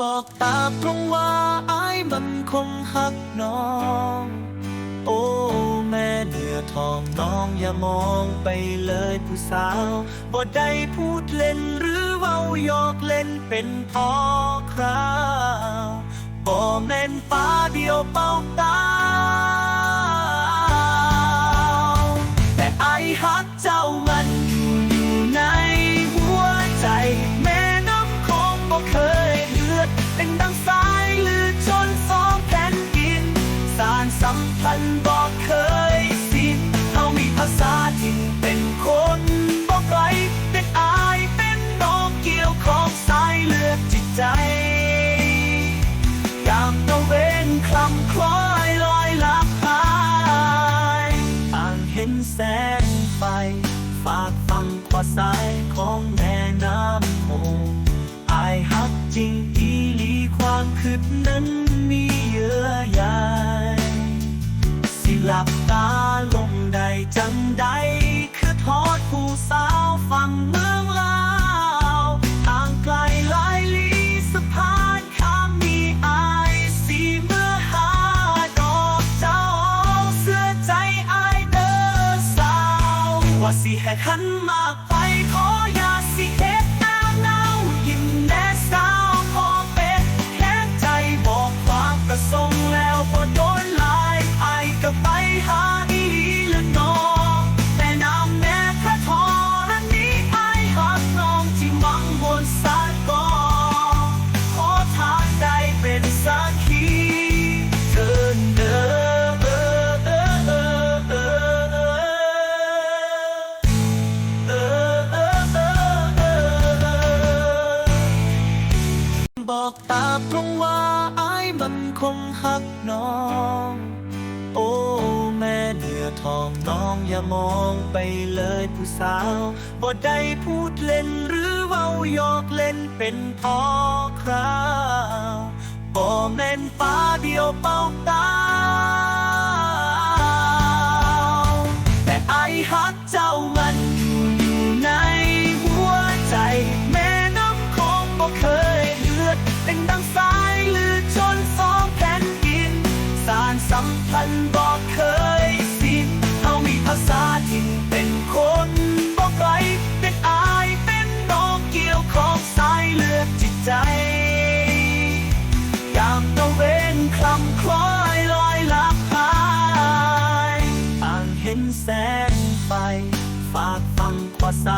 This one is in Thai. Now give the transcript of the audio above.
บอกตาตรงว่าอายมันคงหักน้อง โอ้แม่เนื้อทองน้องอย่ามองไปเลยผู้สาวบ่ได้พูดเล่นหรือเว้าหยอกเล่นเป็นพอคราวบ่แม่นฟ้าเดียวเป่าตา บอกเคยสิเขามีภาษาถิ่นเป็นคนบอกไกลเป็นอายเป็นน้องเกี่ยวของสายเลือดจิตใจยามตะเวนคลำคล้อยลอยลับหายอ่างเห็นแสงไฟ ฝากฟังขวาซ้ายของแม่น้ำโมงอายฮักจริงอีลีความคืดนั้น จังใดคือทอดผู้สาวฟังเมืองลาวทางไกลหลายลีสะพานข้ามมีอายสีเมื่อหาดอกเจ้าเสื้อใจอายเด้อสาว ว่าสิให้ขันมากไป ตาตรงว่าอายมันคงหักน้อง โอ้แม่เดือทองน้องอย่ามองไปเลยผู้สาวบ่ได้พูดเล่นหรือเว้ายอกเล่นเป็นพอคราวบ่แม่นฟ้าเดียวเป่าตาแต่ไอายฮักเจ้ามัน พันบอกเคยสิเขามีภาษาถิ่นเป็นคนบอกไกลเป็นอายเป็นน้องเกี่ยวของสายเลือดจิตใจยามตะเวนคลำคล้อยลอยลับหายอ่างเห็นแสงไฟฝากฟังขวาซ้า